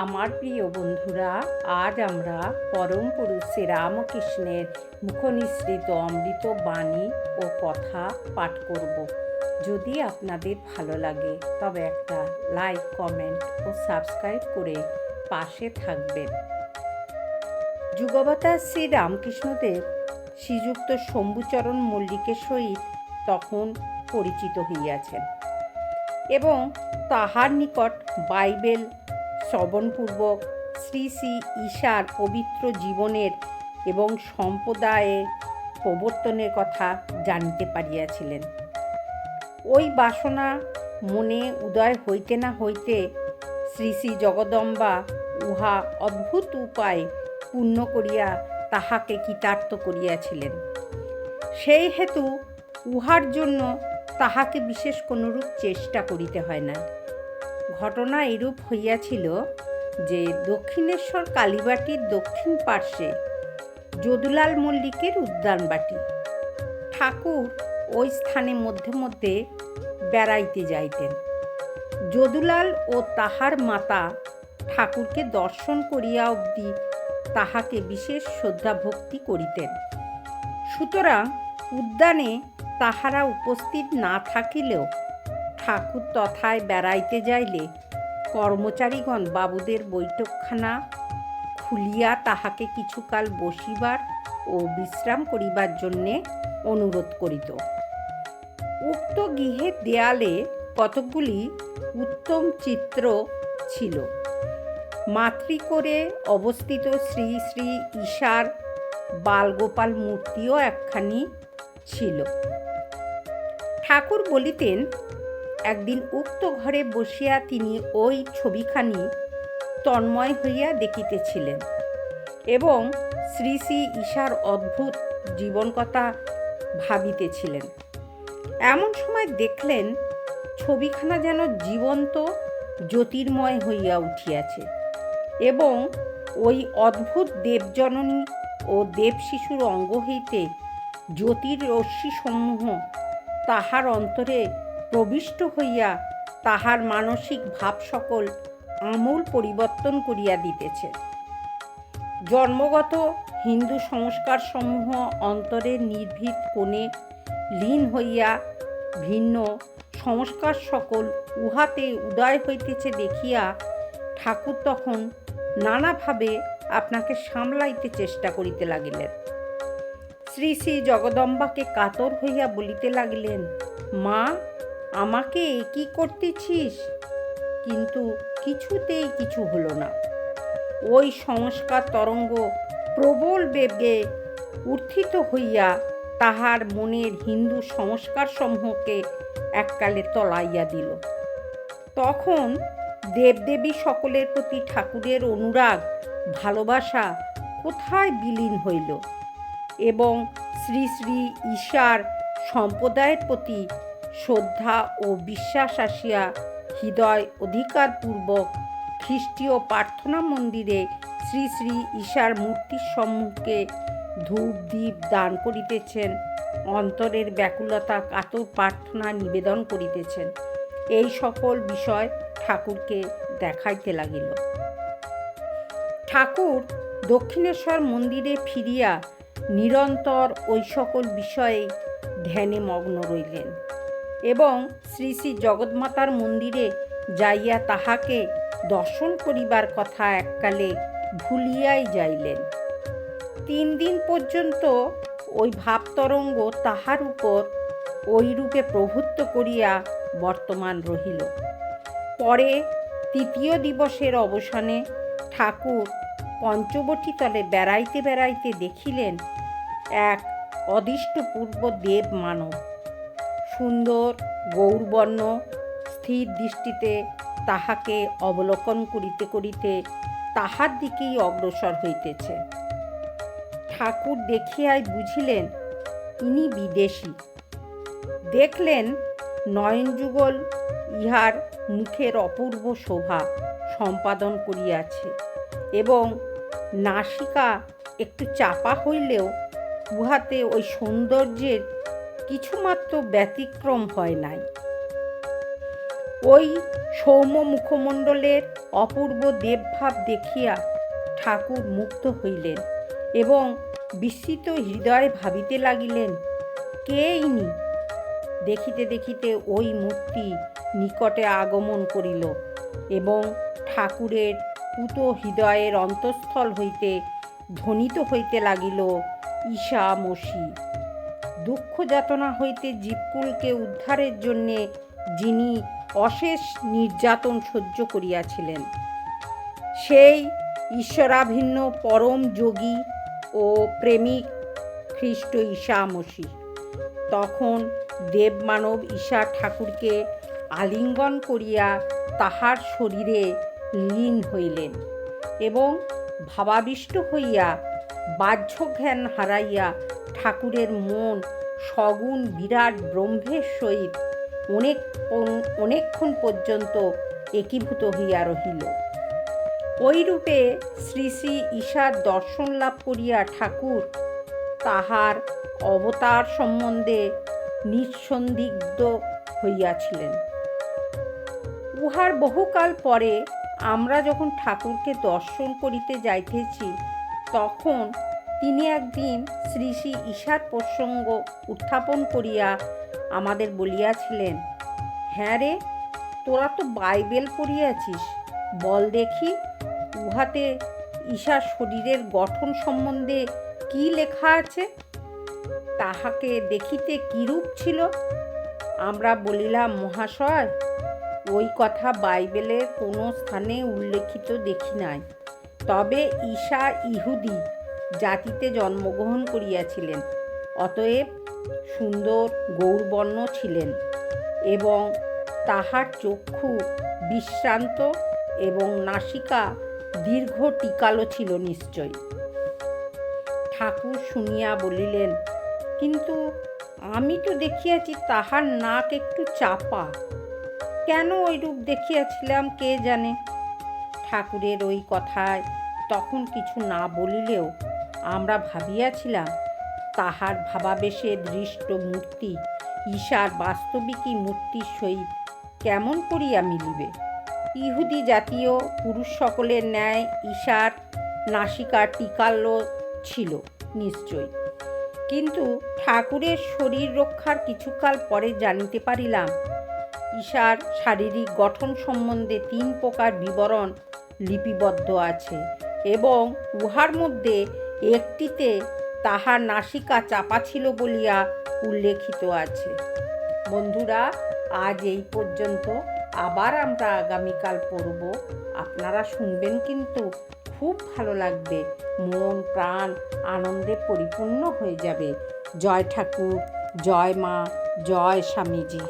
আমার প্রিয় বন্ধুরা, আজ আমরা পরম পুরুষ শ্রীরামকৃষ্ণের মুখনিসৃত অমৃত বাণী ও কথা পাঠ করব। যদি আপনাদের ভালো লাগে, তবে একটা লাইক, কমেন্ট ও সাবস্ক্রাইব করে পাশে থাকবেন। যুগবতার শ্রী রামকৃষ্ণদেব শ্রীযুক্ত শম্ভুচরণ মল্লিকের সহিত তখন পরিচিত হইয়াছেন এবং তাহার নিকট বাইবেল শ্রবণপূর্বক শ্রী শ্রী ঈশার পবিত্র জীবনের এবং সম্প্রদায়ে প্রবর্তনের কথা জানিতে পারিয়াছিলেন। ওই বাসনা মনে উদয় হইতে না হইতে শ্রী শ্রী জগদম্বা উহা অদ্ভুত উপায়ে পূর্ণ করিয়া তাহাকে কৃতার্থ করিয়াছিলেন। সেই হেতু উহার জন্য তাহাকে বিশেষ কোনরূপ চেষ্টা করিতে হয় না। ঘটনা এরূপ হইয়াছিল যে দক্ষিণেশ্বর কালীবাটির দক্ষিণ পার্শ্বে যদুলাল মল্লিকের উদ্যানবাটি ঠাকুর ওই স্থানে মধ্যে মধ্যে বেড়াইতে যাইতেন। যদুলাল ও তাহার মাতা ঠাকুরকে দর্শন করিয়া অবধি তাহাকে বিশেষ শ্রদ্ধা ভক্তি করিতেন। সুতরাং উদ্যানে তাহারা উপস্থিত না থাকিলেও ঠাকুর তথায় বেড়াইতে যাইলে কর্মচারীগণ বাবুদের বৈঠকখানা খুলিয়া তাহাকে কিছুকাল বসিবার ও বিশ্রাম করিবার জন্যে অনুরোধ করিত। উক্ত গৃহের দেয়ালে কতকগুলি উত্তম চিত্র ছিল। মাতৃকরে অবস্থিত শ্রী শ্রী ঈশার বালগোপাল মূর্তিও একখানি ছিল। ঠাকুর বলিতেন একদিন উক্ত ঘরে বসিয়া তিনি ওই ছবিখানি তন্ময় হইয়া দেখিতেছিলেন এবং শ্রী শ্রী ঈশার অদ্ভুত জীবনকথা ভাবিতেছিলেন। এমন সময় দেখলেন ছবিখানা যেন জীবন্ত, জ্যোতির্ময় হইয়া উঠিয়াছে এবং ওই অদ্ভুত দেবজননী ও দেব শিশুর অঙ্গ হইতে জ্যোতির রশ্মিসমূহ তাহার অন্তরে প্রবিষ্ট হইয়া তাহার মানসিক ভাব সকল আমূল পরিবর্তন করিয়া দিতেছে। জন্মগত হিন্দু সংস্কার সমূহ অন্তরের নির্ভীত কোণে লীন হইয়া ভিন্ন সংস্কার সকল উহাতে উদয় হইতেছে দেখিয়া ঠাকুর তখন নানাভাবে আপনাকে সামলাইতে চেষ্টা করিতে লাগিলেন। শ্রী শ্রী জগদম্বাকে কাতর হইয়া বলিতে লাগিলেন, মা আমাকে কি করতেছিস? কিন্তু কিছুতেই কিছু হলো না। ওই সংস্কার তরঙ্গ প্রবল বেগে উত্থিত হইয়া তাহার মনের হিন্দু সংস্কার সমূহকে এককালে তলাইয়া দিল। তখন দেবদেবী সকলের প্রতি ঠাকুরের অনুরাগ, ভালোবাসা কোথায় বিলীন হইল? এবং শ্রী শ্রী ঈশার সম্প্রদায়ের প্রতি শ্রদ্ধা ও বিশ্বাস আসিয়া হৃদয় অধিকারপূর্বক খ্রিস্টীয় প্রার্থনা মন্দিরে শ্রী শ্রী ঈশার মূর্তির সম্মুখে ধূপ দ্বীপ দান করিতেছেন। অন্তরের ব্যাকুলতা কাতর প্রার্থনা নিবেদন করিতেছেন। এই সকল বিষয় ঠাকুরকে দেখাইতে লাগিল। ঠাকুর দক্ষিণেশ্বর মন্দিরে ফিরিয়া নিরন্তর ওই সকল বিষয়ে ধ্যানে মগ্ন রইলেন। এবং শ্রী শ্রী জগৎমাতার মন্দিরে যাইয়া তাহাকে দর্শন করিবার কথা এককালে ভুলিয়াই যাইলেন। তিন দিন পর্যন্ত ওই ভাবতরঙ্গ তাহার উপর ওই রূপে প্রভুত্ব করিয়া বর্তমান রহিল। পরে তৃতীয় দিবসের অবসানে ঠাকুর পঞ্চবটী তলে বেড়াইতে বেড়াইতে দেখিলেন এক অদিষ্টপূর্ব দেব মানব। সুন্দর, গৌরবর্ণ, স্থির দৃষ্টিতে তাহাকে অবলোকন করিতে করিতে তাহার দিকেই অগ্রসর হইতেছে। ঠাকুর দেখিয়াই বুঝিলেন, ইনি বিদেশি। দেখলেন নয়নযুগল ইহার মুখের অপূর্ব শোভা সম্পাদন করিয়াছে এবং নাসিকা একটু চাপা হইলেও উহাতে ওই সৌন্দর্যের কিছুমাত্র ব্যতিক্রম হয় নাই। ওই সৌম্য মুখমণ্ডলের অপূর্ব দেবভাব দেখিয়া ঠাকুর মুগ্ধ হইলেন এবং বিস্মিত হৃদয়ে ভাবিতে লাগিলেন, কে ইনি? দেখিতে দেখিতে ওই মূর্তি নিকটে আগমন করিল এবং ঠাকুরের পুত হৃদয়ের অন্তঃস্থল হইতে ধ্বনিত হইতে লাগিল ঈশা মসি দুঃখ যাতনা হইতে জীবকুলকে উদ্ধারের জন্যে যিনি অশেষ নির্যাতন সহ্য করিয়াছিলেন। সেই ঈশ্বরাভিন্ন পরম যোগী ও প্রেমিক খ্রিস্ট ঈশা মসি তখন দেবমানব ঈশা ঠাকুরকে আলিঙ্গন করিয়া তাহার শরীরে লীন হইলেন এবং ভাবাবিষ্ট হইয়া বাহ্য জ্ঞান হারাইয়া ঠাকুরের মন সগুণ বিরাট ব্রহ্মের সহিত অনেক অনেকক্ষণ পর্যন্ত একীভূত হইয়া রহিল। ওই রূপে শ্রী শ্রী ঈশার দর্শন লাভ করিয়া ঠাকুর তাহার অবতার সম্বন্ধে নিঃসন্দিগ্ধ হইয়াছিলেন। উহার বহুকাল পরে আমরা যখন ঠাকুরকে দর্শন করিতে যাইতেছি, তখন তিনি একদিন শ্রী শ্রী ঈশার প্রসঙ্গ উত্থাপন করিয়া আমাদের বলিয়াছিলেন হ্যাঁ রে, তোরা তো বাইবেল পড়িয়াছিস, বল দেখি, উহাতে ঈশার শরীরের গঠন সম্বন্ধে কি লেখা আছে? তাহাকে দেখিতে কিরূপ ছিল? আমরা বলিলাম, মহাশয়, ওই কথা বাইবেলের কোনো স্থানে উল্লেখিত দেখি নাই। তবে ঈশা ইহুদি জাতিতে জন্মগ্রহণ করিয়াছিলেন। অতএব সুন্দর গৌরবর্ণ ছিলেন এবং তাহার চক্ষু বিশ্রান্ত এবং নাসিকা দীর্ঘ টিকালো ছিল নিশ্চয়। ঠাকুর শুনিয়া বলিলেন, কিন্তু আমি তো দেখিয়াছি তাহার নাক একটু চাপা। কেন ওই রূপ দেখিয়াছিলাম কে জানে? ঠাকুরের ওই কথায় তখন কিছু না বলিলেও আমরা ভাবিয়াছিলাম, তাহার ভাবাবেশে দৃষ্ট মূর্তি, ঈশার বাস্তবিকই মূর্তির সহিত কেমন করিয়া মিলিবে? ইহুদি জাতীয় পুরুষ সকলের ন্যায় ঈশার নাসিকা টিকাল্য ছিল নিশ্চয়। কিন্তু ঠাকুরের শরীর রক্ষার কিছুকাল পরে জানিতে পারিলাম, ঈশার শারীরিক গঠন সম্বন্ধে তিন প্রকার বিবরণ লিপিবদ্ধ আছে এবং উহার মধ্যে একটিতে তাহার নাসিকা চাপা ছিল বলিয়া উল্লেখিত আছে। বন্ধুরা, আজ এই পর্যন্ত আবার আমরা আগামীকাল পড়ব। আপনারা শুনবেন কিন্তু খুব ভালো লাগবে। মন, প্রাণ আনন্দে পরিপূর্ণ হয়ে যাবে। জয় ঠাকুর, জয় মা, জয় স্বামীজি।